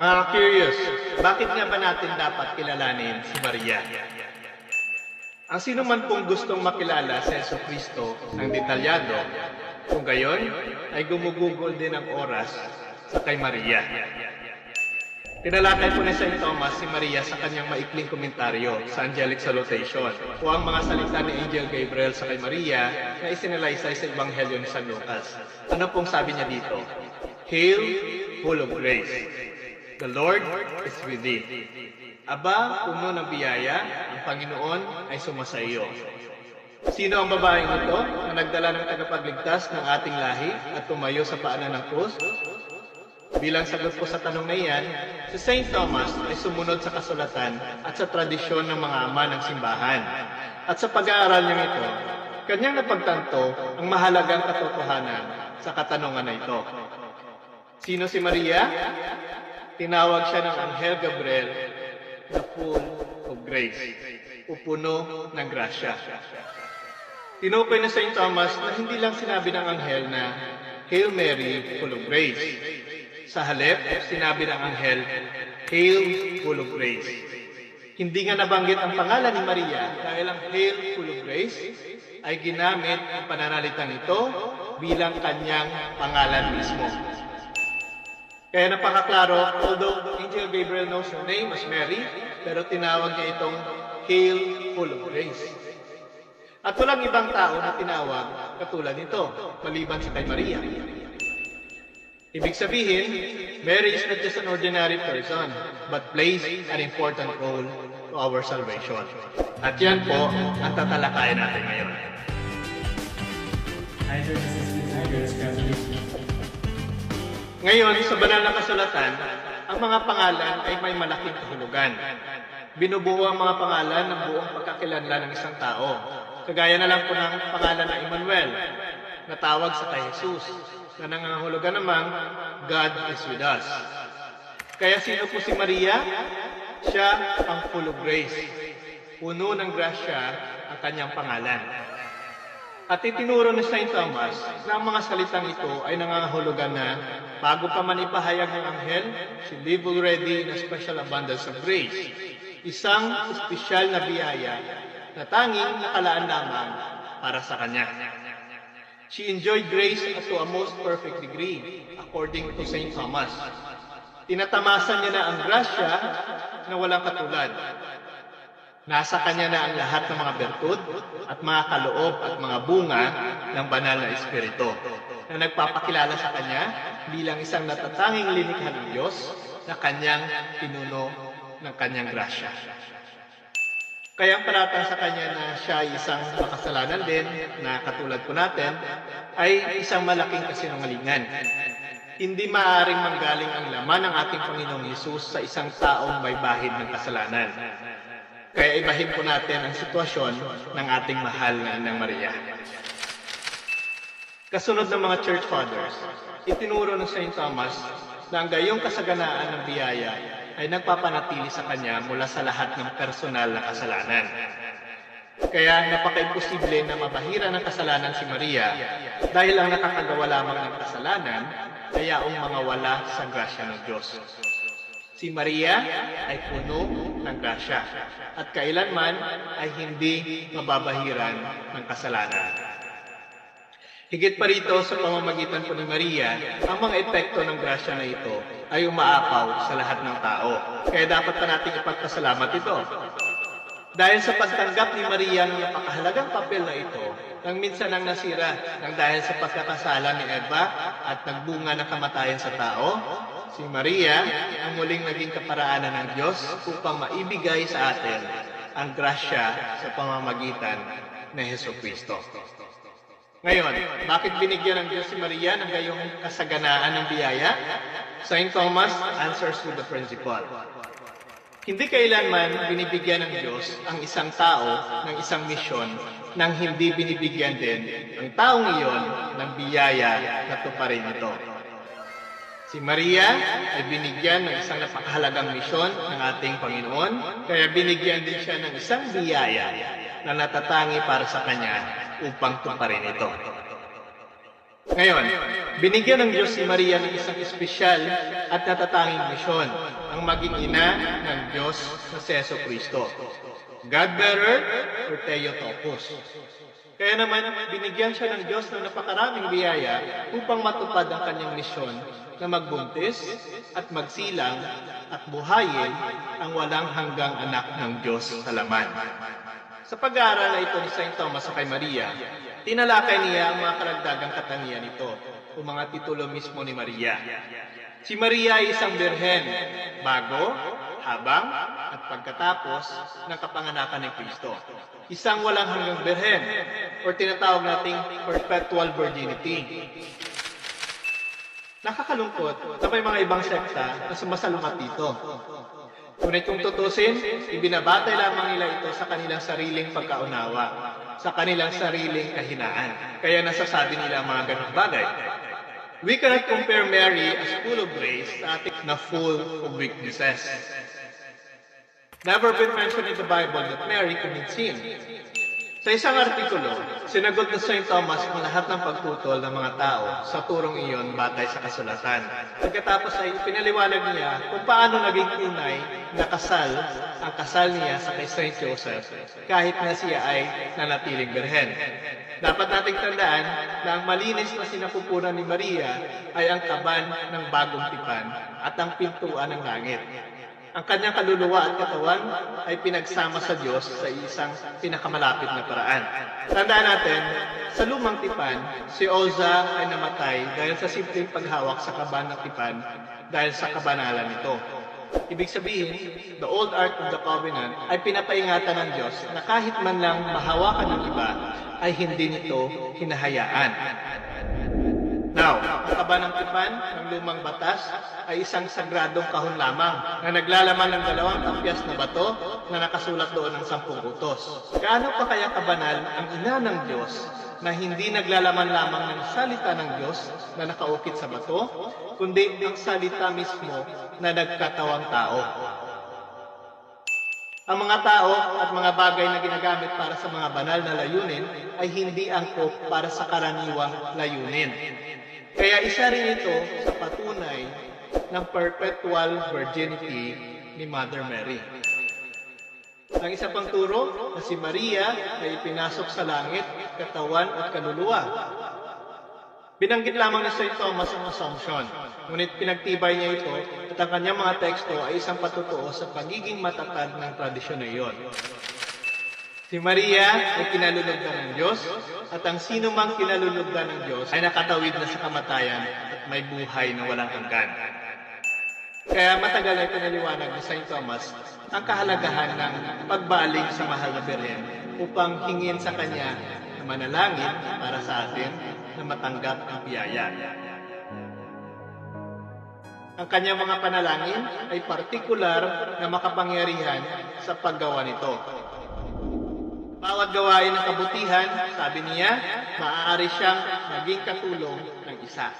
Mga curious, bakit nga ba natin dapat kilalanin si Maria? Ang sino man pong gustong makilala si Yeso Kristo ng detalyado, kung gayon, ay gumugugol din ang oras sa kay Maria. Tinalakay po ni St. Thomas si Maria sa kanyang maikling komentaryo sa Angelic Salutation o ang mga salita ni Angel Gabriel sa kay Maria na isinalaysay sa Ebanghelyo ni San Lucas. Ano pong sabi niya dito? Hail, full of grace. The Lord is with thee. Aba, puno ng biyaya, ang Panginoon ay sumasaiyo. Sino ang babaeng ito na nagdala ng tagapagligtas ng ating lahi at tumayo sa paanan ng krus? Bilang sagot po sa tanong na iyan, si St. Thomas ay sumunod sa kasulatan at sa tradisyon ng mga ama ng simbahan. At sa pag-aaral niya ito, kanyang napagtanto ang mahalagang katotohanan sa katanungan na ito. Sino si Maria? Tinawag siya ng Anghel Gabriel na full of grace o puno ng grasya. Tinukoy na St. Thomas na hindi lang sinabi ng anghel na Hail Mary, full of grace. Sa halip, sinabi ng anghel, Hail, full of grace. Hindi nga nabanggit ang pangalan ni Maria dahil ang Hail, full of grace ay ginamit ang pananalitang ito bilang kanyang pangalan mismo. Kaya napakaklaro, although Angel Gabriel knows her name as Mary, pero tinawag niya itong Hail, full of grace. At walang ibang tao na tinawag katulad nito, maliban sa kay Maria. Ibig sabihin, Mary is not just an ordinary person, but plays an important role to our salvation. At yan po ang tatalakayan natin ngayon. Ngayon, sa banal na kasulatan, ang mga pangalan ay may malaking kahulugan. Binubuo ang mga pangalan ng buong pagkakilanlan ng isang tao. Kagaya na lang po ng pangalan na Emmanuel, na tawag sa kay Jesus, na nangangahulugan namang God is with us. Kaya sino po si Maria? Siya ang full of grace. Puno ng grasya ang kanyang pangalan. At itinuro ni St. Thomas na ang mga salitang ito ay nangangahulugan na bago pa man ipahayag ng anghel, she live already in a special abundance of grace. Isang espesyal na biyaya na tanging nakalaan lamang para sa kanya. She enjoyed grace to a most perfect degree, according to St. Thomas. Tinatamasan niya na ang grasya na walang katulad. Nasa kanya na ang lahat ng mga bertud at mga kaloob at mga bunga ng banal na Espiritu na nagpapakilala sa kanya bilang isang natatanging linikha ng Diyos na kanyang pinuno ng kanyang grasya. Kaya ang paratang sa kanya na siya ay isang makasalanan din na katulad po natin ay isang malaking kasinungalingan. Hindi maaaring manggaling ang laman ng ating Panginoong Yesus sa isang taong may bahid ng kasalanan. Kaya ibahin po natin ang sitwasyon ng ating mahal na Inang Maria. Kasunod ng mga church fathers, itinuro ng St. Thomas na ang gayong kasaganaan ng biyaya ay nagpapanatili sa kanya mula sa lahat ng personal na kasalanan. Kaya napaka-imposible na mabahira ng kasalanan si Maria dahil ang nakakagawa lamang ng kasalanan ay yaong mga wala sa grasya ng Diyos. Si Maria ay puno ng grasya at kailanman ay hindi mababahiran ng kasalanan. Higit pa rito sa pamamagitan po ni Maria, ang mga epekto ng grasya na ito ay umaapaw sa lahat ng tao. Kaya dapat pa nating ipagpasalamat ito. Dahil sa pagtanggap ni Maria ng napakahalagang papel na ito, nang minsan ang nasira nang dahil sa pagkakasala ni Eva at nagbunga ng kamatayan sa tao, si Maria ang muling naging kaparaanan ng Diyos upang maibigay sa atin ang grasya sa pamamagitan ni Heso Kristo. Ngayon, bakit binigyan ng Diyos si Maria ng gayong kasaganaan ng biyaya? St. Thomas answers with the principle. Hindi kailanman binibigyan ng Diyos ang isang tao ng isang misyon nang hindi binibigyan din ang taong iyon ng biyaya na tuparin ito. Si Maria ay binigyan ng isang napakahalagang misyon ng ating Panginoon, kaya binigyan din siya ng isang biyaya na natatangi para sa Kanya upang tuparin ito. Ngayon, binigyan ng Diyos si Maria ng isang espesyal at natatanging misyon, ang maging ina ng Diyos na si Yeso Kristo. God-bearer or Theotokos. Kaya naman, binigyan siya ng Diyos ng napakaraming biyaya upang matupad ang kanyang misyon na magbuntis at magsilang at buhayin ang walang hanggang anak ng Diyos sa laman. Sa pag-aaral na ito ni St. Thomas sa kay Maria, tinalakay niya ang mga karagdagang katangian nito o mga titulo mismo ni Maria. Si Maria ay isang birhen, bago, habang, at pagkatapos ng kapanganakan ni Kristo. Isang walang hanggang birhen, o tinatawag nating perpetual virginity. Nakakalungkot na may mga ibang sekta na sumasalungat dito. Ngunit kung tutusin, ibinabatay lamang nila ito sa kanilang sariling pagkaunawa, sa kanilang sariling kahinaan. Kaya nasasabi nila ang mga ganong bagay. We cannot compare Mary as full of grace sa ating na full of weaknesses. Never been mentioned in the Bible that Mary committed sin. Sa isang artikulo, sinagot na St. Thomas ang lahat ng pagtutol ng mga tao sa turong iyon batay sa kasulatan. Pagkatapos ay pinaliwanag niya kung paano naging tunay na kasal ang kasal niya sa kay St. Joseph kahit na siya ay nanatiling birhen. Dapat nating tandaan na ang malinis na sinapupunan ni Maria ay ang kaban ng bagong tipan at ang pintuan ng langit. Ang kanyang kaluluwa at katawan ay pinagsama sa Diyos sa isang pinakamalapit na paraan. Tandaan natin, sa lumang tipan, si Oza ay namatay dahil sa simpleng paghawak sa kaban ng tipan dahil sa kabanalan nito. Ibig sabihin, the old ark of the covenant ay pinapaingatan ng Diyos na kahit man lang mahawakan ng iba, ay hindi nito hinahayaan. Now, ang kaba ng tipan ng lumang batas ay isang sagradong kahon lamang na naglalaman ng dalawang kampyas na bato na nakasulat doon ng sampung utos. Gaano pa kaya kabanal ang ina ng Diyos na hindi naglalaman lamang ng salita ng Diyos na nakaukit sa bato, kundi ang salita mismo na nagkatawang tao. Ang mga tao at mga bagay na ginagamit para sa mga banal na layunin ay hindi angkop para sa karaniwang layunin. Kaya isa rin ito sa patunay ng perpetual virginity ni Mother Mary. Ang isa pang turo na si Maria ay pinasok sa langit, katawan at kaluluwa. Binanggit lamang ni St. Thomas ang Assumption, ngunit pinagtibay niya ito at ang kanyang mga teksto ay isang patutuo sa pagiging matatag ng tradisyon na iyon. Si Maria ay kinalulugdan ng Diyos at ang sino mang kinalulugdan ng Diyos ay nakatawid na sa kamatayan at may buhay na walang hanggan. Kaya matagal ay pinaliwanag ni St. Thomas ang kahalagahan ng pagbaling sa mahal na Beren upang hingin sa Kanya na manalangin para sa atin na matanggap ang biyaya. Ang kanyang mga panalangin ay partikular na makapangyarihan sa paggawa nito. Bawat gawain ng kabutihan, sabi niya, maaari siyang maging katulong ng isa.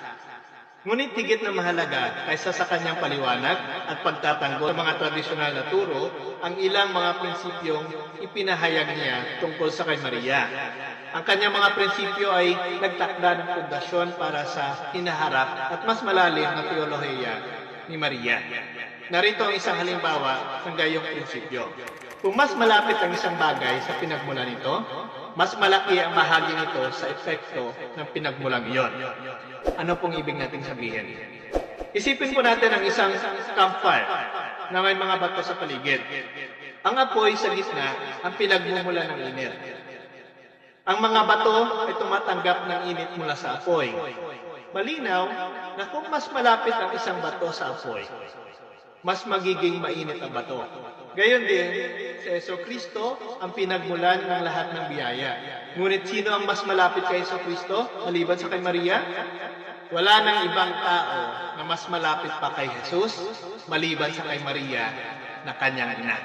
Ngunit higit na mahalaga kaysa sa kanyang paliwanag at pagtatanggol sa mga tradisyonal na turo ang ilang mga prinsipyong ipinahayag niya tungkol sa kay Maria. Ang kanyang mga prinsipyo ay nagtakda ng pundasyon para sa hinaharap at mas malalim na teolohiya ni Maria. Narito ang isang halimbawa ng gayong prinsipyo. Kung mas malapit ang isang bagay sa pinagmula nito, mas malaki ang bahagi nito sa epekto ng pinagmulang iyon. Ano pong ibig nating sabihin? Isipin po natin ang isang campfire na may mga bato sa paligid. Ang apoy sa gitna ang pinagmumula ng init. Ang mga bato ay tumatanggap ng init mula sa apoy. Malinaw na kung mas malapit ang isang bato sa apoy, mas magiging mainit ang bato. Gayon din, si Yeso Kristo ang pinagmulan ng lahat ng biyaya. Ngunit sino ang mas malapit kay Yeso Kristo maliban sa kay Maria? Wala nang ibang tao na mas malapit pa kay Jesus maliban sa kay Maria na kanyang ina.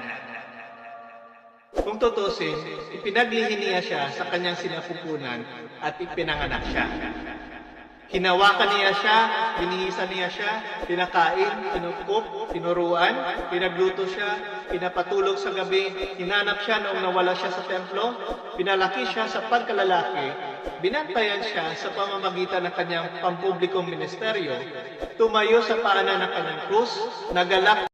Kung tutusin, ipinaglihi niya siya sa kanyang sinapupunan at ipinanganak siya. Hinawakan niya siya, binihisan niya siya, pinakain, pinukop, tinuruan, pinagluto siya, pinapatulog sa gabi, hinanap siya noong nawala siya sa templo, pinalaki siya sa pagkalalaki, binantayan siya sa pamamagitan ng kanyang pampublikong ministeryo, tumayo sa paanan ng kanyang krus, nagalak